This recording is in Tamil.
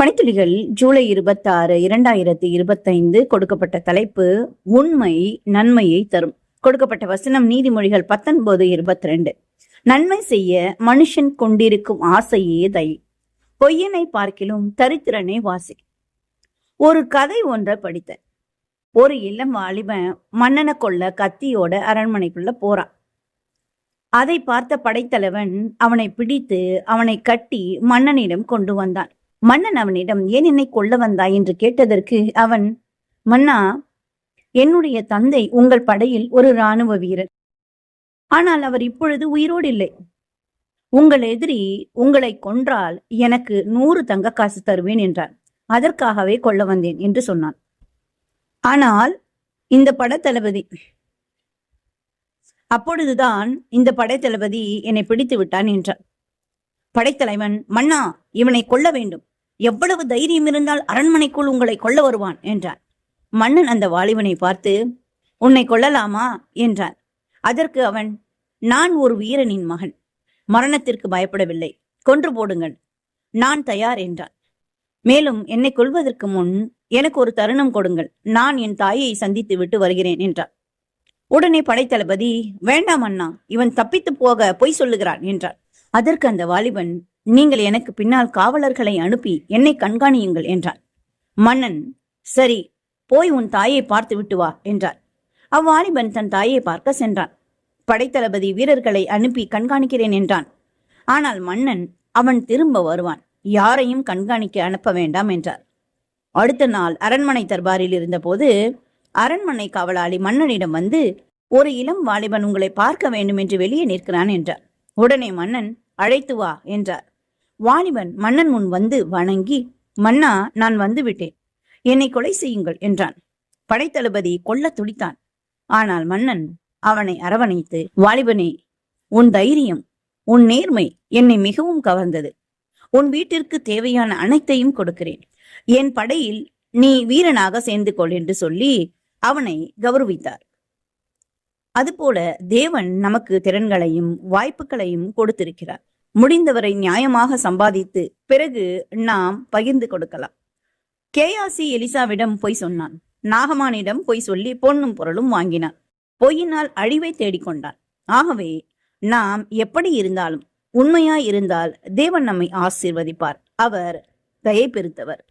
பணித்துளிகள் ஜூலை இருபத்தாறு இரண்டாயிரத்தி இருபத்தைந்து கொடுக்கப்பட்ட தலைப்பு உண்மை நன்மையை தரும். கொடுக்கப்பட்ட வசனம் நீதிமொழிகள் பத்தொன்பது இருபத்தி ரெண்டு நன்மை செய்ய மனுஷன் கொண்டிருக்கும் ஆசையே தயை. பொய்யனை பார்க்கிலும் தரித்திரனே வாசி. ஒரு கதை ஒன்றை படித்த ஒரு இளம் வாலிபன் மன்னனை கொள்ள கத்தியோட அரண்மனைக்குள்ள போறான். அதை பார்த்த படைத்தலைவன் அவனை பிடித்து அவனை கட்டி மன்னனிடம் கொண்டு வந்தான். மன்னன் அவனிடம் ஏன் என்னை கொல்ல வந்தாய்? என்று கேட்டதற்கு அவன் மன்னா என்னுடைய தந்தை உங்கள் படையில் ஒரு இராணுவ வீரர். ஆனால் அவர் இப்பொழுது உயிரோடு இல்லை. உங்கள் எதிரி உங்களை கொன்றால் எனக்கு நூறு தங்க காசு தருவேன் என்றார். அதற்காகவே கொல்ல வந்தேன் என்று சொன்னான். ஆனால் இந்த படத்தளபதி அப்பொழுதுதான் இந்த படைத்தளபதி என்னை பிடித்து விட்டான் என்றார். படைத்தலைவன் மன்னா இவனை கொல்ல வேண்டும். எவ்வளவு தைரியம் இருந்தால் அரண்மனைக்குள் உங்களை கொல்ல வருவான் என்றான் மன்னன் அந்த வாலிபனை பார்த்து உன்னை கொல்லலாமா? என்றான். அதற்கு அவன் நான் ஒரு வீரனின் மகன். மரணத்திற்கு பயப்படவில்லை. கொன்று போடுங்கள். நான் தயார் என்றான். மேலும் என்னை கொல்வதற்கு முன் எனக்கு ஒரு தருணம் கொடுங்கள். நான் என் தாயை சந்தித்து விட்டு வருகிறேன் என்றார் உடனே படைத்தளபதி வேண்டாம் அண்ணா. இவன் தப்பித்து போக பொய் சொல்லுகிறான் என்றார் அதற்கு அந்த வாலிபன் நீங்கள் எனக்கு பின்னால் காவலர்களை அனுப்பி என்னை கண்காணியுங்கள் என்றான் மன்னன் சரி போய் உன் தாயை பார்த்து விட்டு வா என்றார். அவ்வாலிபன் தன் தாயை பார்க்க சென்றான். படைத்தளபதி வீரர்களை அனுப்பி கண்காணிக்கிறேன் என்றான். ஆனால் மன்னன் அவன் திரும்ப வருவான். யாரையும் கண்காணிக்க அனுப்ப வேண்டாம் என்றார். அடுத்த நாள் அரண்மனை தர்பாரில் இருந்தபோது அரண்மனை காவலாளி மன்னனிடம் வந்து ஒரு இளம் வாலிபன் உங்களை பார்க்க வேண்டும் என்று வெளியே நிற்கிறான் என்றார். உடனே மன்னன் அழைத்து வா என்றார். வாலிபன் மன்னன் முன் வந்து வணங்கி மன்னா நான் வந்து விட்டேன். என்னை கொலை செய்யுங்கள் என்றான். படைத்தளபதி கொல்ல துடித்தான். ஆனால் மன்னன் அவனை அரவணைத்து வாலிபனே உன் தைரியம் உன் நேர்மை என்னை மிகவும் கவர்ந்தது. உன் வீட்டிற்கு தேவையான அனைத்தையும் கொடுக்கிறேன். என் படையில் நீ வீரனாக சேர்ந்து கொள் என்று சொல்லி அவனை கௌரவித்தார். அதுபோல தேவன் நமக்கு திறன்களையும் வாய்ப்புகளையும் கொடுத்திருக்கிறார். முடிந்தவரை நியாயமாக சம்பாதித்து பிறகு நாம் பகிர்ந்து கொடுக்கலாம். கேஆசி எலிசாவிடம் பொய் சொன்னான். நாகமானிடம் பொய் சொல்லி பொன்னும் பொருளும் வாங்கினான். பொய்யினால் அழிவை தேடிக்கொண்டான் ஆகவே நாம் எப்படி இருந்தாலும் உண்மையாய் இருந்தால் தேவன் நம்மை ஆசீர்வதிப்பார். அவர் தயை பெருத்தவர்.